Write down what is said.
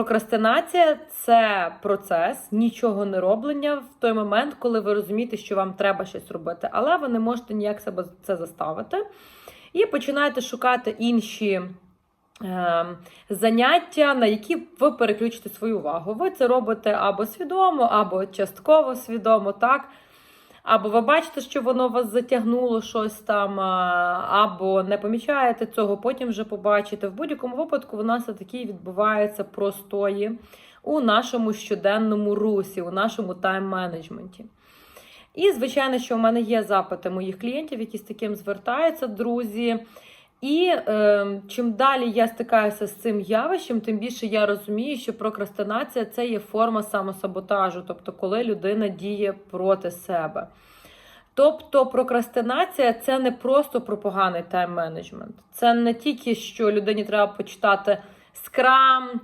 Прокрастинація це процес нічого не роблення в той момент, коли ви розумієте, що вам треба щось робити, але ви не можете ніяк себе це заставити. І починаєте шукати інші е, заняття, на які ви переключите свою увагу. Ви це робите або свідомо, або частково свідомо, так? Або ви бачите, що воно вас затягнуло щось там, або не помічаєте цього, потім вже побачите. В будь-якому випадку у нас такі відбуваються простої у нашому щоденному русі, у нашому тайм-менеджменті. І, звичайно, що у мене є запити моїх клієнтів, які з таким звертаються, друзі. І е, чим далі я стикаюся з цим явищем, тим більше я розумію, що прокрастинація це є форма самосаботажу, тобто коли людина діє проти себе. Тобто прокрастинація це не просто про поганий тайм-менеджмент. Це не тільки що людині треба почитати скрам,